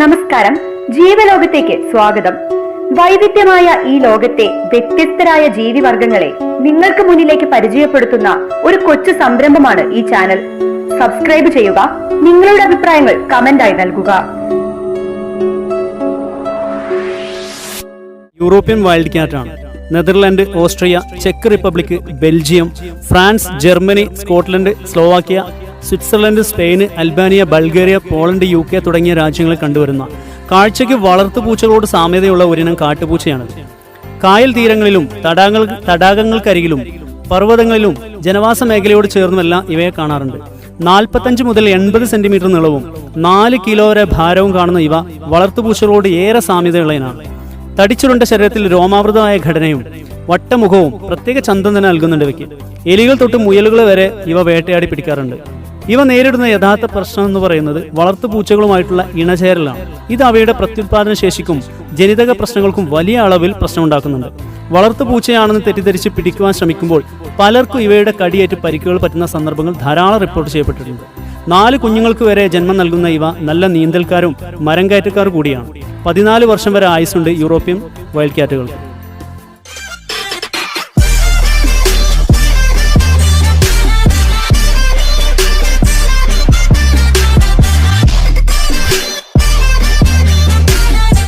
നമസ്കാരം. ജീവലോകത്തേക്ക് സ്വാഗതം. വൈവിധ്യമായ ഈ ലോകത്തെ വ്യത്യസ്തരായ ജീവിവർഗങ്ങളെ നിങ്ങൾക്ക് മുന്നിലേക്ക് പരിചയപ്പെടുത്തുന്ന ഒരു കൊച്ചു സംരംഭമാണ് ഈ ചാനൽ. സബ്സ്ക്രൈബ് ചെയ്യുക നിങ്ങളുടെ അഭിപ്രായങ്ങൾ കമന്റായി നൽകുക. യൂറോപ്യൻ വൈൽഡ് ക്യാറ്റാണ് Netherland Austria check Republic Belgium France Germany Scotland Slovakia Switzerland Spain Albania Bulgaria Poland U K തുടങ്ങിയ രാജ്യങ്ങളിൽ കണ്ടുവരുന്ന കാഴ്ചയ്ക്ക് വളർത്തുപൂച്ചകളോട് സാമ്യതയുള്ള ഒരിനം കാട്ടുപൂച്ചയാണ് കായൽ തീരങ്ങളിലും തടാകങ്ങൾ തടാകങ്ങൾക്കരികിലും പർവതങ്ങളിലും ജനവാസ മേഖലയോട് ചേർന്നുമെല്ലാം ഇവയെ കാണാറുണ്ട്. നാൽപ്പത്തഞ്ച് മുതൽ എൺപത് സെന്റിമീറ്റർ നീളവും നാല് കിലോ വരെ ഭാരവും കാണുന്ന ഇവ വളർത്തുപൂച്ചകളോട് ഏറെ സാമ്യതയുള്ളതിനാണ് തടിച്ചുരുണ്ട ശരീരത്തിൽ രോമാവൃതമായ ഘടനയും വട്ടമുഖവും പ്രത്യേക ചന്തം തന്നെ നൽകുന്നുണ്ട് ഇവയ്ക്ക്. എലികൾ തൊട്ട് മുയലുകൾ വരെ ഇവ വേട്ടയാടി പിടിക്കാറുണ്ട്. ഇവ നേരിടുന്ന യഥാർത്ഥ പ്രശ്നം എന്ന് പറയുന്നത് വളർത്തു പൂച്ചകളുമായിട്ടുള്ള ഇണചേരലാണ്. ഇത് അവയുടെ പ്രത്യുത്പാദന ശേഷിക്കും ജനിതക പ്രശ്നങ്ങൾക്കും വലിയ അളവിൽ പ്രശ്നമുണ്ടാക്കുന്നുണ്ട്. വളർത്തുപൂച്ചയാണെന്ന് തെറ്റിദ്ധരിച്ച് പിടിക്കുവാൻ ശ്രമിക്കുമ്പോൾ പലർക്കും ഇവയുടെ കടിയേറ്റ് പരിക്കുകൾ പറ്റുന്ന സന്ദർഭങ്ങൾ ധാരാളം റിപ്പോർട്ട് ചെയ്യപ്പെട്ടിട്ടുണ്ട്. നാല് കുഞ്ഞുങ്ങൾക്ക് വരെ ജന്മം നൽകുന്ന ഇവ നല്ല നീന്തൽക്കാരും മരം കയറ്റക്കാർ കൂടിയാണ്. പതിനാല് വർഷം വരെ ആയുസുണ്ട് യൂറോപ്യൻ വൈൽഡ് ക്യാറ്റുകൾക്ക്